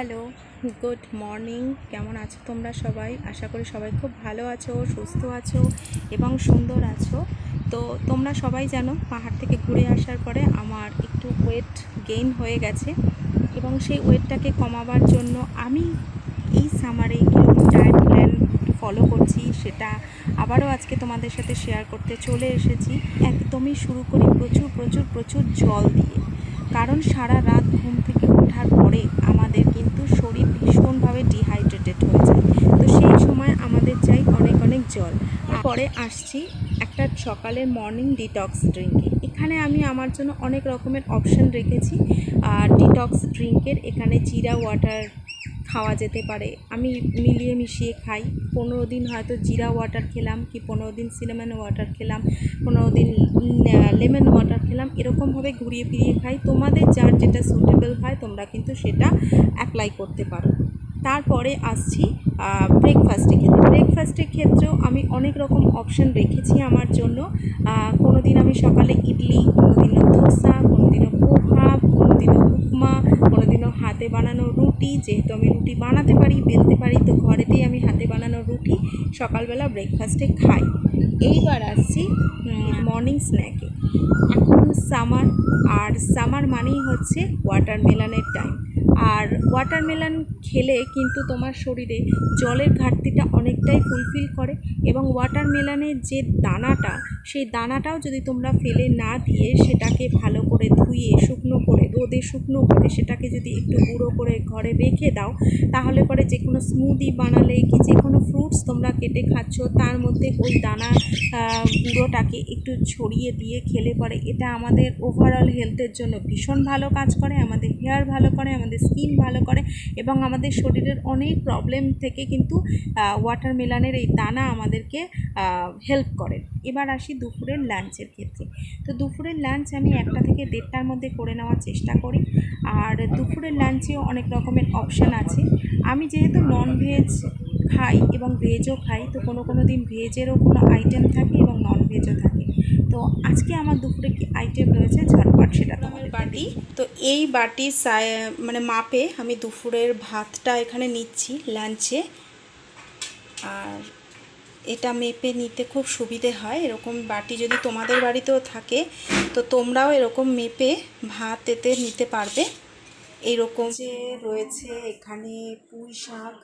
Hello, good morning. কেমন আছো তোমরা সবাই? আশা করি সবাই খুব ভালো আছো, সুস্থ আছো এবং সুন্দর আছো। তো তোমরা সবাই জানো, পাহাড় থেকে ঘুরে আসার পরে আমার একটু ওয়েট গেইন হয়ে গেছে এবং সেই ওয়েটটাকে কমাবার জন্য আমি এই সামারে কীরকম ডায়েট প্ল্যান ফলো করছি, সেটা আবারও আজকে তোমাদের সাথে শেয়ার করতে চলে এসেছি। একদমই শুরু করি প্রচুর প্রচুর প্রচুর জল দিয়ে। কারণ সারা রাত ঘুম থেকে ওঠার পরে আমাদের ভীষণভাবে ডিহাইড্রেটেড হয়ে যায়। তো সেই সময় আমাদের চাই অনেক অনেক জল। পরে আসছি একটা সকালের মর্নিং ডিটক্স ড্রিঙ্কে এখানে আমি আমার জন্য অনেক রকমের অপশন রেখেছি। আর ডিটক্স ড্রিঙ্কের এখানে জিরা ওয়াটার খাওয়া যেতে পারে। আমি মিলিয়ে মিশিয়ে খাই। পনেরো দিন হয়তো জিরা ওয়াটার খেলাম কি পনেরো দিন সিনেমান ওয়াটার খেলাম, পনেরো দিন লেমন ওয়াটার খেলাম, এরকমভাবে ঘুরিয়ে ফিরিয়ে খাই। তোমাদের যার যেটা সুটেবল হয় তোমরা কিন্তু সেটা অ্যাপ্লাই করতে পারো। তারপরে আসছি ব্রেকফাস্টের ক্ষেত্রে ব্রেকফাস্টের ক্ষেত্রেও আমি অনেক রকম অপশান রেখেছি আমার জন্য। কোনো দিন আমি সকালে ইডলি কোনো দিনও ধোসা কোনো দিনও পোহা কোনো দিনও উপমা কোনো দিনও হাতে বানানো রুটি। যেহেতু আমি রুটি বানাতে পারি, বেলতে পারি, তো ঘরেতেই আমি হাতে বানানো রুটি সকালবেলা ব্রেকফাস্টে খাই। এইবার আসছি মর্নিং স্ন্যাকে এখন সামার আর সামার মানেই হচ্ছে ওয়াটারমেলনের টাইম আর ওয়াটারমেলান খেলে কিন্তু তোমার শরীরে জলের ঘাটতিটা অনেকটাই ফুলফিল করে এবং ওয়াটারমেলানের যে দানাটা, সেই দানাটাও যদি তোমরা ফেলে না দিয়ে সেটাকে ভালো করে ধুয়ে, শুকনো করে, রোদে শুকনো করে সেটাকে যদি একটু গুঁড়ো করে ঘরে রেখে দাও, তাহলে পরে যে কোনো স্মুদি বানালে কি যে কোনো ফ্রুটস তোমরা কেটে খাচ্ছ, তার মধ্যে ওই দানা গুঁড়োটাকে একটু ছড়িয়ে দিয়ে খেলে পরে এটা আমাদের ওভারঅল হেলথের জন্য ভীষণ ভালো কাজ করে, আমাদের হেয়ার ভালো করে, আমাদের স্কিন ভালো করে এবং আমাদের শরীরের অনেক প্রবলেম থেকে কিন্তু ওয়াটারমেলানের এই দানা আমাদেরকে হেল্প করে। এবার আসি দুপুরের লাঞ্চের ক্ষেত্রে। তো দুপুরের লাঞ্চ আমি একটা থেকে দেড়টার মধ্যে করে নেওয়ার চেষ্টা করি। আর দুপুরের লাঞ্চেও অনেক রকমের অপশান আছে। আমি যেহেতু নন ভেজ খাই এবং ভেজও খাই তো কোনো কোনো দিন ভেজেরও কোনো আইটেম থাকে এবং নন ভেজও থাকে। তো আজকে আমার দুপুরে কি আইটেম রয়েছে? ঝটপট সেটা তোমার বাটি। তো এই বাটি মানে মাপে আমি দুপুরের ভাতটা এখানে নিচ্ছি লাঞ্চে আর এটা মেপে নিতে খুব সুবিধে হয়। এরকম বাটি যদি তোমাদের বাড়িতেও থাকে তো তোমরাও এরকম মেপে ভাত এতে নিতে পারবে। এইরকম যে রয়েছে এখানে পুঁই শাক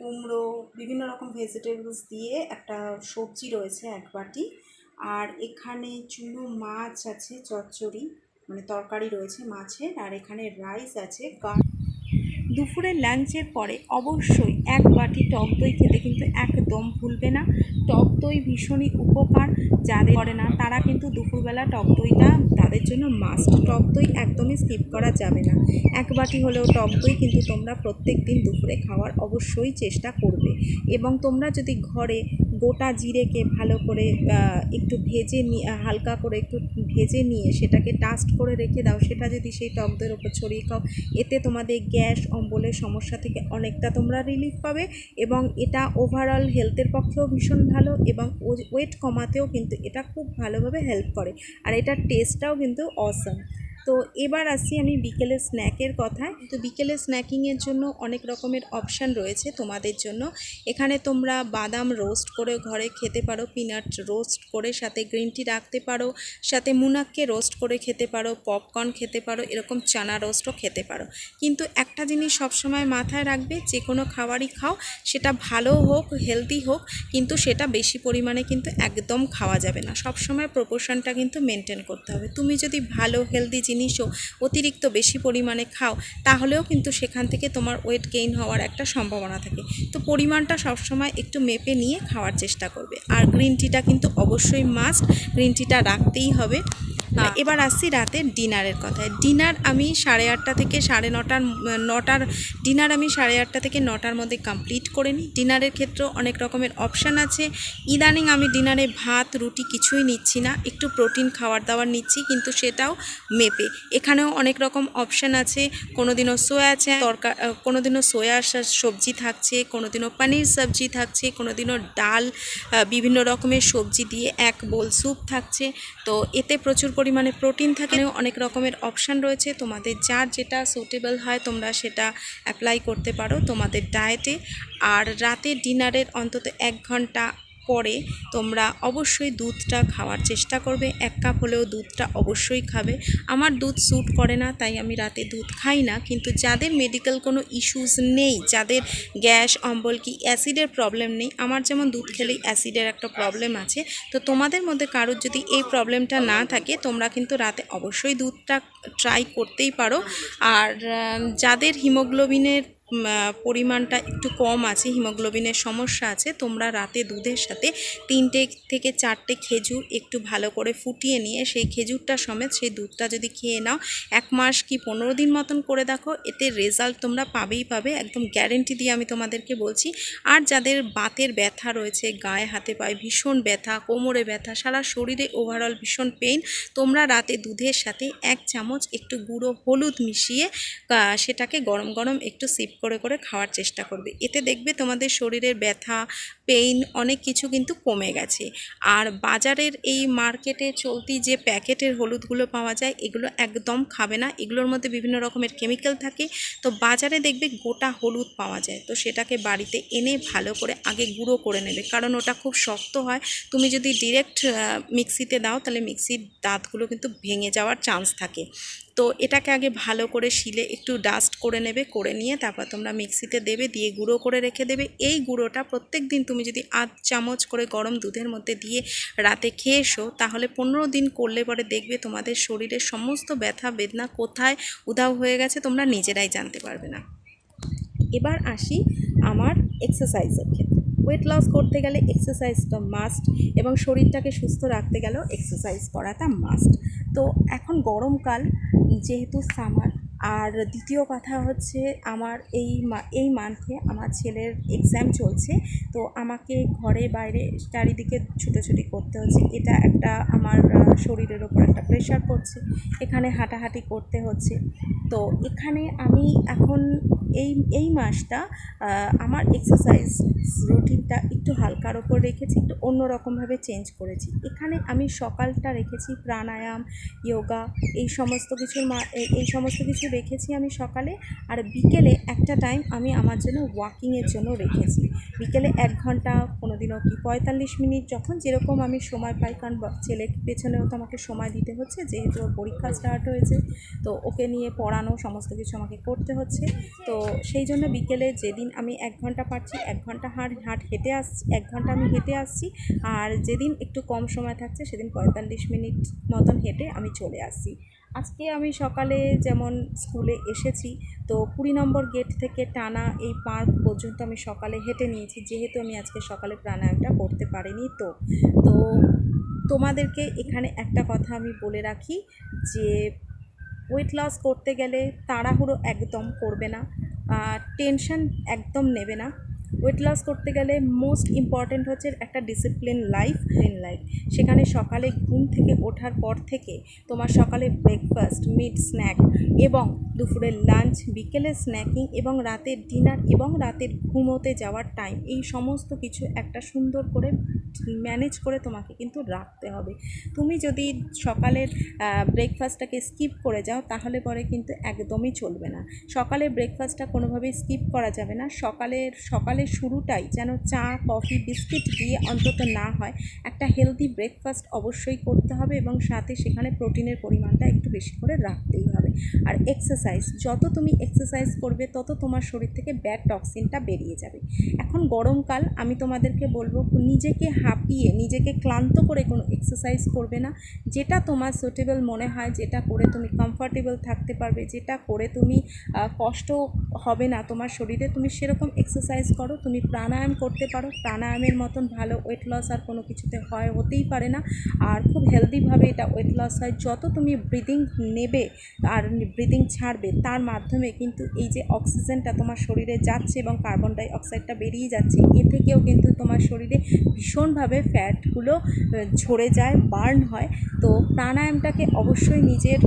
কুমড়ো, বিভিন্ন রকম ভেজিটেবলস দিয়ে একটা সবজি রয়েছে এক বাটি। আর এখানে চুনো মাছ আছে, চচ্চড়ি মানে তরকারি রয়েছে মাছের। আর এখানে রাইস আছে গা- দুপুরের লাঞ্চের পরে অবশ্যই এক বাটি টক দই খেতে কিন্তু একদম ভুলবে না। টক দই ভীষণই উপকার যাদের করে না, তারা কিন্তু দুপুরবেলা টক দইটা তাদের জন্য মাস্ট টক দই একদমই স্কিপ করা যাবে না। এক বাটি হলেও টক দই কিন্তু তোমরা প্রত্যেক দিন দুপুরে খাওয়ার অবশ্যই চেষ্টা করবে। এবং তোমরা যদি ঘরে গোটা জিরেকে ভালো করে একটু ভেজে নিয়ে হালকা করে একটু ভেজে নিয়ে সেটাকে টাস্ট করে রেখে দাও। সেটা যদি সেই টক দইয়ের ওপর ছড়িয়ে খাও, এতে তোমাদের গ্যাস, অম্বলের সমস্যা থেকে অনেকটা তোমরা রিলিফ পাবে এবং এটা ওভারঅল হেলথের পক্ষেও ভীষণ ভালো এবং ওয়েট কমাতেও কিন্তু এটা খুব ভালোভাবে হেল্প করে। আর এটার টেস্টটাও কিন্তু অসম তো এবার আসি আমি বিকেলে স্ন্যাকের কথায়। তো বিকেলে স্ন্যাকিংয়ের জন্য অনেক রকমের অপশান রয়েছে তোমাদের জন্য। এখানে তোমরা বাদাম রোস্ট করে ঘরে খেতে পারো, পিনাট রোস্ট করে সাথে গ্রিন টি রাখতে পারো, সাথে মুনাককে রোস্ট করে খেতে পারো, পপকর্ন খেতে পারো, এরকম চানা রোস্টও খেতে পারো। কিন্তু একটা জিনিস সবসময় মাথায় রাখবে, যে কোনো খাবারই খাও, সেটা ভালো হোক, হেলদি হোক, কিন্তু সেটা বেশি পরিমাণে কিন্তু একদম খাওয়া যাবে না। সবসময় প্রপোর্শনটা কিন্তু মেনটেন করতে হবে। তুমি যদি ভালো, হেলদি জিনিসও অতিরিক্ত বেশি পরিমাণে খাও তাহলেও কিন্তু সেখান থেকে তোমার ওয়েট গেইন হওয়ার একটা সম্ভাবনা থাকে। তো পরিমাণটা সবসময় একটু মেপে নিয়ে খাওয়ার চেষ্টা করবে। আর গ্রিন টিটা কিন্তু অবশ্যই মাস্ট গ্রিন টিটা রাখতেই হবে। এবার আসছি রাতের ডিনারের কথায়। ডিনার আমি সাড়ে আটটা থেকে সাড়ে নটার নটার ডিনার আমি সাড়ে আটটা থেকে নটার মধ্যে কমপ্লিট করে নিই। ডিনারের ক্ষেত্রেও অনেক রকমের অপশান আছে। ইদানিং আমি ডিনারে ভাত রুটি কিছুই নিচ্ছি না। একটু প্রোটিন খাবার দাবার নিচ্ছি কিন্তু সেটাও মেপে এখানেও অনেক রকম অপশান আছে। কোনো দিনও সোয়া চা তরকা আহ, কোনো দিনও সোয়া সবজি থাকছে কোনো দিনও পনির সবজি থাকছে কোনো দিনও ডাল বিভিন্ন রকমের সবজি দিয়ে এক বোল স্যুপ থাকছে। তো এতে প্রচুর পরিমাণে প্রোটিন থাকে। অনেক রকমের অপশান রয়েছে। তোমাদের যার যেটা সুটেবল হয় তোমরা সেটা অ্যাপ্লাই করতে পারো তোমাদের ডায়েটে আর রাতে ডিনারের অন্তত এক ঘণ্টা পরে তোমরা অবশ্যই দুধটা খাওয়ার চেষ্টা করবে। এক কাপ হলেও দুধটা অবশ্যই খাবে। আমার দুধ স্যুট করে না, তাই আমি রাতে দুধ খাই না। কিন্তু যাদের মেডিকেল কোনো ইস্যুস নেই, যাদের গ্যাস, অম্বল কি অ্যাসিডের প্রবলেম নেই, আমার যেমন দুধ খেলেই অ্যাসিডের একটা প্রবলেম আছে। তো তোমাদের মধ্যে কারোর যদি এই প্রবলেমটা না থাকে, তোমরা কিন্তু রাতে অবশ্যই দুধটা ট্রাই করতেই পারো। আর যাদের হিমোগ্লোবিনের পরিমাণটা একটু কম আছে, হিমোগ্লোবিনের সমস্যা আছে, তোমরা রাতে দুধের সাথে তিনটে থেকে চারটে খেজুর একটু ভালো করে ফুটিয়ে নিয়ে সেই খেজুরটা সমেত সেই দুধটা যদি খেয়ে নাও, এক মাস কি পনেরো দিন মতন করে দেখো, এতে রেজাল্ট তোমরা পাবেই পাবে, একদম গ্যারেন্টি দিয়ে আমি তোমাদেরকে বলছি। আর যাদের বাতের ব্যথা রয়েছে, গায়ে হাতে পায়ে ভীষণ ব্যথা, কোমরে ব্যথা, সারা শরীরে ওভারঅল ভীষণ পেইন তোমরা রাতে দুধের সাথে এক চামচ একটু গুঁড়ো হলুদ মিশিয়ে সেটাকে গরম গরম একটু সিপ করে করে খাওয়ার চেষ্টা করবে। এতে দেখবে তোমাদের শরীরের ব্যথা পেইন অনেক কিছু কিন্তু কমে গেছে। আর বাজারের এই মার্কেটে চলতি যে প্যাকেটের হলুদগুলো পাওয়া যায়, এগুলো একদম খাবে না। এগুলোর মধ্যে বিভিন্ন রকমের কেমিক্যাল থাকে। তো বাজারে দেখবে গোটা হলুদ পাওয়া যায়। তো সেটাকে বাড়িতে এনে ভালো করে আগে গুঁড়ো করে নেবে। কারণ ওটা খুব শক্ত হয়। তুমি যদি ডিরেক্ট মিক্সিতে দাও, তাহলে মিক্সির দাঁতগুলো কিন্তু ভেঙে যাওয়ার চান্স থাকে। তো এটাকে আগে ভালো করে শিলে একটু ডাস্ট করে নেবে, করে নিয়ে তারপর তোমরা মিক্সিতে দেবে, দিয়ে গুঁড়ো করে রেখে দেবে। এই গুঁড়োটা প্রত্যেক দিন তুমি যদি আধ চামচ করে গরম দুধের মধ্যে দিয়ে রাতে খেয়ে এসো, তাহলে পনেরো দিন করলে পরে দেখবে তোমাদের শরীরের সমস্ত ব্যথা, বেদনা কোথায় উধাও হয়ে গেছে তোমরা নিজেরাই জানতে পারবে না। এবার আসি আমার এক্সারসাইজের ক্ষেত্রে। ওয়েট লস করতে গেলে এক্সারসাইজটা মাস্ট এবং শরীরটাকে সুস্থ রাখতে গেলেও এক্সারসাইজ করাটা মাস্ট তো এখন গরমকাল যেহেতু সামার আর দ্বিতীয় কথা হচ্ছে আমার এই এই মান্থে আমার ছেলের এক্সাম চলছে, তো আমাকে ঘরে বাইরে চারিদিকে ছুটোছুটি করতে হচ্ছে। এটা একটা আমার শরীরের ওপর একটা প্রেশার পড়ছে। এখানে হাঁটাহাঁটি করতে হচ্ছে। তো এখানে আমি এখন এই এই মাসটা আমার এক্সারসাইজ রুটিনটা একটু হালকার ওপর রেখেছি, একটু অন্যরকমভাবে চেঞ্জ করেছি। এখানে আমি সকালটা রেখেছি, প্রাণায়াম যোগা এই সমস্ত কিছুর মা এই- সমস্ত কিছু রেখেছি আমি সকালে, আর বিকেলে একটা টাইম আমি আমার জন্য ওয়াকিংয়ের জন্য রেখেছি। বিকেলে এক ঘণ্টা কোনো দিনও কি পঁয়তাল্লিশ মিনিট, যখন যেরকম আমি সময় পাই, কারণ ছেলে পেছনেও তো আমাকে সময় দিতে হচ্ছে, যেহেতু পরীক্ষা স্টার্ট হয়েছে, তো ওকে নিয়ে পড়ানো, সমস্ত কিছু আমাকে করতে হচ্ছে, তো সেই জন্য বিকেলে যেদিন আমি এক ঘণ্টা পারছি, এক ঘণ্টা হাঁট হাঁট হেঁটে আসছি, এক ঘণ্টা আমি হেঁটে আসছি আর যেদিন একটু কম সময় থাকছে সেদিন পঁয়তাল্লিশ মিনিট মতন হেঁটে আমি চলে আসছি। আজকে আমি সকালে যেমন স্কুলে এসেছি, তো কুড়ি নম্বর গেট থেকে টানা এই পার্ক পর্যন্ত আমি সকালে হেঁটে নিয়েছি, যেহেতু আমি আজকে সকালে প্রাণায়ামটা করতে পারিনি তো। তো তোমাদেরকে এখানে একটা কথা আমি বলে রাখি যে ওয়েট লস করতে গেলে তাড়াহুড়ো একদম করবে না। টেনশন একদম নেবে না। ওয়েট লস করতে গেলে মোস্ট ইম্পর্ট্যান্ট হচ্ছে একটা ডিসিপ্লিন লাইফ ইন লাইফ সেখানে সকালে ঘুম থেকে ওঠার পর থেকে তোমার সকালে ব্রেকফাস্ট মিড স্ন্যাক এবং দুপুরের লাঞ্চ বিকেলের স্ন্যাকিং এবং রাতের ডিনার এবং রাতের ঘুমোতে যাওয়ার টাইম। এই সমস্ত কিছু একটা সুন্দর করে ম্যানেজ করে তোমাকে কিন্তু রাখতে হবে। তুমি যদি সকালের ব্রেকফাস্টটাকে স্কিপ করে যাও, তাহলে পরে কিন্তু একদমই চলবে না। সকালে ব্রেকফাস্টটা কোনোভাবেই স্কিপ করা যাবে না। সকালের সকালের শুরুটাই যেন চা, কফি, বিস্কিট দিয়ে অন্তত না হয়। একটা হেলদি ব্রেকফাস্ট অবশ্যই করতে হবে এবং সাথে সেখানে প্রোটিনের পরিমাণটা একটু বেশি করে রাখতেই হবে। আর এক্সারসাইজ যত তুমি এক্সারসাইজ করবে, তত তোমার শরীর থেকে ব্যাড টক্সিনটা বেরিয়ে যাবে। এখন গরমকাল, আমি তোমাদেরকে বলব, নিজেকে হাঁপিয়ে, নিজেকে ক্লান্ত করে কোনো এক্সারসাইজ করবে না। যেটা তোমার সুটেবল মনে হয়, যেটা করে তুমি কমফর্টেবল থাকতে পারবে, যেটা করে তুমি কষ্ট হবে না তোমার শরীরে, তুমি সেরকম এক্সারসাইজ করো। তুমি প্রাণায়াম করতে পারো। প্রাণায়ামের মতন ভালো ওয়েট লস আর কোনো কিছুতে হয়, হতেই পারে না। আর খুব হেলদিভাবে এটা ওয়েট লস হয়। যত তুমি ব্রিদিং নেবে, আর ব্রিদিং ছাড়বে তার মাধ্যমে কিন্তু এই যে অক্সিজেনটা তোমার শরীরে যাচ্ছে এবং কার্বন ডাই অক্সাইডটা বেরিয়ে যাচ্ছে, এ থেকেও কিন্তু তোমার শরীরে ভীষণভাবে ফ্যাটগুলো ঝরে যায় বার্ন হয়। তো প্রাণায়ামটাকে অবশ্যই নিজের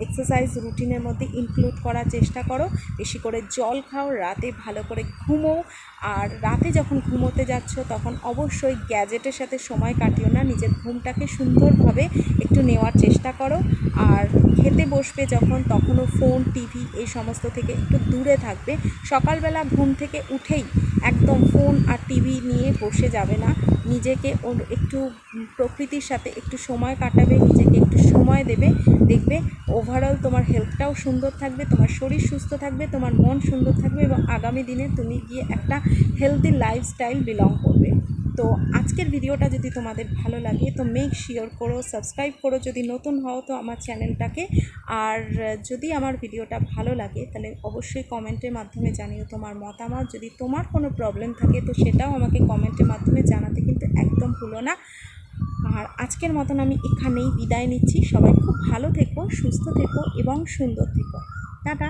এক্সারসাইজ রুটিনের মধ্যে ইনক্লুড করার চেষ্টা করো। বেশি করে জল খাও, রাতে ভালো করে ঘুমো। আর রাতে যখন ঘুমোতে যাচ্ছ, তখন অবশ্যই গ্যাজেটের সাথে সময় কাটিও না। নিজের ঘুমটাকে সুন্দরভাবে একটু নেওয়ার চেষ্টা করো। আর খেতে বসবে যখন, তখনও ফোন টিভি এই সমস্ত থেকে একটু দূরে থাকবে। সকালবেলা ঘুম থেকে উঠেই একদম ফোন আর টিভি নিয়ে বসে যাবে না। নিজেকে একটু প্রকৃতির সাথে একটু সময় কাটাবে, নিজেকে একটু সময় দেবে, দেখবে ওভারঅল তোমার হেলথটাও সুন্দর থাকবে, তোমার শরীর সুস্থ থাকবে, তোমার মন সুন্দর থাকবে এবং আগামী দিনে তুমি গিয়ে একটা হেলদি লাইফস্টাইল বিলং করবে। তো আজকের ভিডিওটা যদি তোমাদের ভালো লাগে, তো মেক শিওর করো সাবস্ক্রাইব করো যদি নতুন হও তো আমার চ্যানেলটাকে। আর যদি আমার ভিডিওটা ভালো লাগে, তাহলে অবশ্যই কমেন্টের মাধ্যমে জানিও তোমার মতামত। যদি তোমার কোনো প্রবলেম থাকে, তো সেটাও আমাকে কমেন্টের মাধ্যমে জানাতে কিন্তু একদম ভুলো না। আর আজকের মতন আমি এখানেই বিদায় নিচ্ছি। সবাই খুব ভালো থেকো, সুস্থ থেকো এবং সুন্দর থেকো। টাটা।